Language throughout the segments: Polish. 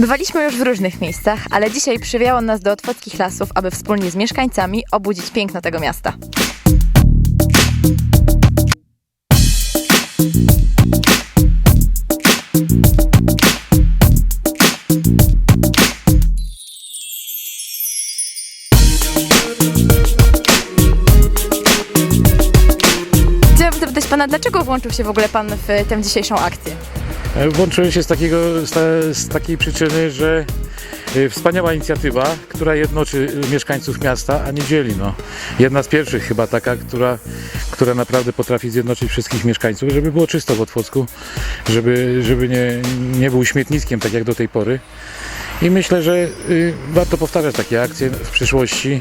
Bywaliśmy już w różnych miejscach, ale dzisiaj przywiało nas do otwockich lasów, aby wspólnie z mieszkańcami obudzić piękno tego miasta. Chciałabym zapytać pana, dlaczego włączył się w ogóle pan w tę dzisiejszą akcję? E, Włączyłem się z, takiego, z, ta, z takiej przyczyny, że e, wspaniała inicjatywa, która jednoczy e, mieszkańców miasta, a nie dzieli. No. Jedna z pierwszych chyba taka, która, która naprawdę potrafi zjednoczyć wszystkich mieszkańców, żeby było czysto w Otwocku, żeby, żeby nie, nie był śmietniskiem tak jak do tej pory. I myślę, że y, warto powtarzać takie akcje w przyszłości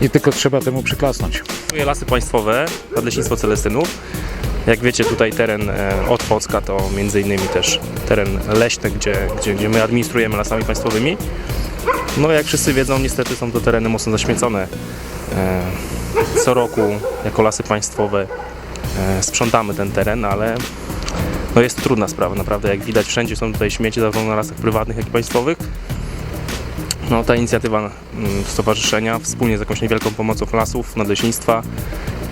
i tylko trzeba temu przyklasnąć. Lasy Państwowe, Nadleśnictwo Celestynów. Jak wiecie, tutaj teren e, od Płocka to między innymi też teren leśny, gdzie, gdzie, gdzie my administrujemy lasami państwowymi. No jak wszyscy wiedzą, niestety są to tereny mocno zaśmiecone. E, Co roku jako Lasy Państwowe e, sprzątamy ten teren, ale no jest to trudna sprawa, naprawdę. Jak widać, wszędzie są tutaj śmieci, zarówno na lasach prywatnych, jak i państwowych. No, ta inicjatywa mm, stowarzyszenia wspólnie z jakąś niewielką pomocą lasów, nadleśnictwa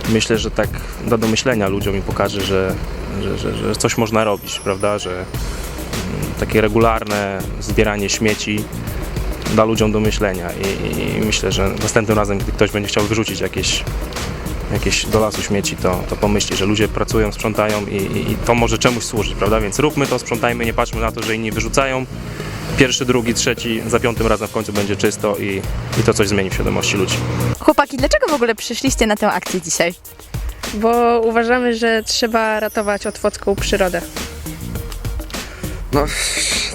myślę, że tak da do myślenia ludziom i pokaże, że, że, że, że coś można robić, prawda, że mm, takie regularne zbieranie śmieci da ludziom do myślenia i, i myślę, że następnym razem, gdy ktoś będzie chciał wyrzucić jakieś, jakieś do lasu śmieci, to, to pomyśli, że ludzie pracują, sprzątają i, i, i to może czemuś służyć, prawda, więc róbmy to, sprzątajmy, nie patrzmy na to, że inni wyrzucają, pierwszy, drugi, trzeci, za piątym razem w końcu będzie czysto i, i to coś zmieni w świadomości ludzi. Chłopaki, dlaczego w ogóle przyszliście na tę akcję dzisiaj? bo uważamy, że trzeba ratować otwocką przyrodę. No,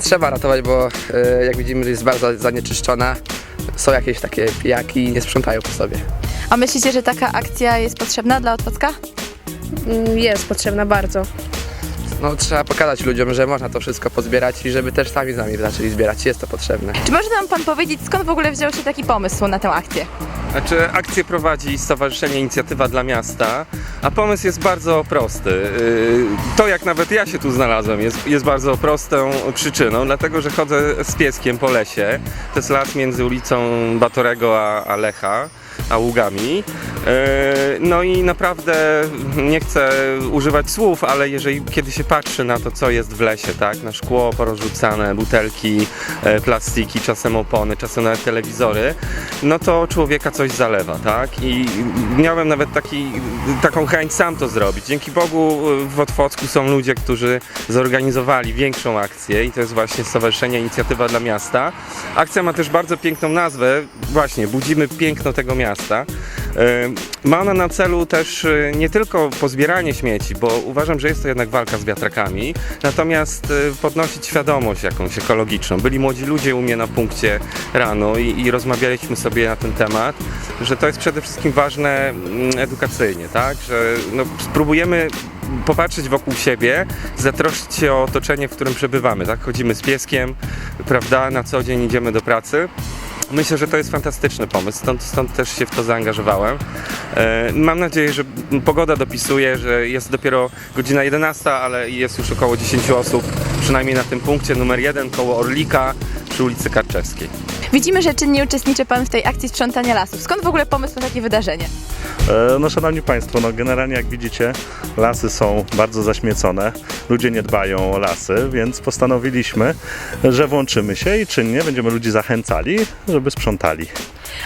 trzeba ratować, bo e, jak widzimy jest bardzo zanieczyszczona. Są jakieś takie pijaki i nie sprzątają po sobie. A myślicie, że taka akcja jest potrzebna dla Otwocka? Mm, Jest potrzebna bardzo. No, trzeba pokazać ludziom, że można to wszystko pozbierać i żeby też sami z nami zaczęli zbierać. Jest to potrzebne. Czy może nam pan powiedzieć, skąd w ogóle wziął się taki pomysł na tę akcję? Znaczy, akcję prowadzi Stowarzyszenie Inicjatywa dla Miasta, a pomysł jest bardzo prosty. Yy, To, jak nawet ja się tu znalazłem, jest, jest bardzo prostą przyczyną, dlatego że chodzę z pieskiem po lesie. To jest las między ulicą Batorego a, a Lecha. A ługami. Yy, No i naprawdę nie chcę używać słów, ale jeżeli kiedy się patrzy na to, co jest w lesie, tak, na szkło porozrzucane, butelki, e, plastiki, czasem opony, czasem nawet telewizory, no to człowieka coś zalewa, tak? I miałem nawet taki, taką chęć sam to zrobić. Dzięki Bogu y, w Otwocku są ludzie, którzy zorganizowali większą akcję i to jest właśnie Stowarzyszenie Inicjatywa dla Miasta. Akcja ma też bardzo piękną nazwę, właśnie Budzimy Piękno tego miasta. Ma ona na celu też y, nie tylko pozbieranie śmieci, bo uważam, że jest to jednak walka z wiatrakami, natomiast y, podnosić świadomość jakąś ekologiczną. Byli młodzi ludzie u mnie na punkcie rano i, i rozmawialiśmy sobie na ten temat, że to jest przede wszystkim ważne mm, edukacyjnie, tak? Że no, spróbujemy popatrzeć wokół siebie, zatroszczyć się o otoczenie, w którym przebywamy, tak? Chodzimy z pieskiem, prawda? Na co dzień idziemy do pracy. Myślę, że to jest fantastyczny pomysł, stąd, stąd też się w to zaangażowałem. E, Mam nadzieję, że pogoda dopisuje, że jest dopiero godzina 11, ale jest już około 10 osób, przynajmniej na tym punkcie numer 1 koło Orlika przy ulicy Karczewskiej. Widzimy, że czynnie uczestniczy pan w tej akcji sprzątania lasów. Skąd w ogóle pomysł na takie wydarzenie? E, No szanowni Państwo, no generalnie jak widzicie lasy są bardzo zaśmiecone, ludzie nie dbają o lasy, więc postanowiliśmy, że włączymy się i czynnie będziemy ludzi zachęcali, żeby sprzątali.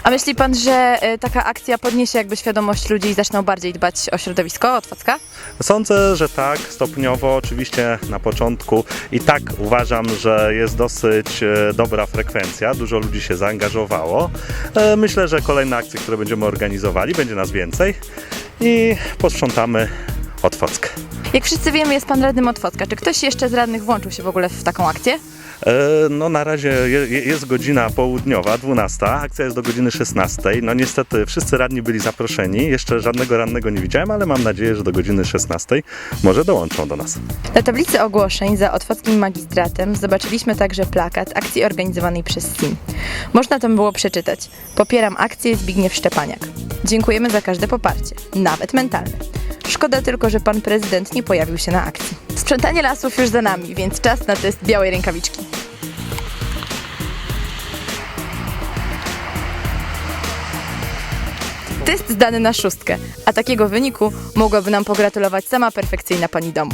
A myśli pan, że y, taka akcja podniesie jakby świadomość ludzi i zaczną bardziej dbać o środowisko Otwocka? Sądzę, że tak, stopniowo, oczywiście na początku i tak uważam, że jest dosyć e, dobra frekwencja, dużo ludzi się zaangażowało. E, Myślę, że kolejne akcje, które będziemy organizowali, będzie nas więcej i posprzątamy Otwock. Jak wszyscy wiemy, jest pan radnym Otwocka. Czy ktoś jeszcze z radnych włączył się w ogóle w taką akcję? E, No na razie je- je- jest godzina południowa, 12, akcja jest do godziny 16. No niestety wszyscy radni byli zaproszeni, jeszcze żadnego radnego nie widziałem, ale mam nadzieję, że do godziny 16 może dołączą do nas. Na tablicy ogłoszeń za Otwockim Magistratem zobaczyliśmy także plakat akcji organizowanej przez SIM. Można tam było przeczytać Popieram akcję Zbigniew Szczepaniak. Dziękujemy za każde poparcie, nawet mentalne. Szkoda tylko, że pan prezydent nie pojawił się na akcji. Sprzątanie lasów już za nami, więc czas na test białej rękawiczki. Test zdany na szóstkę, a takiego wyniku mogłaby nam pogratulować sama perfekcyjna pani domu.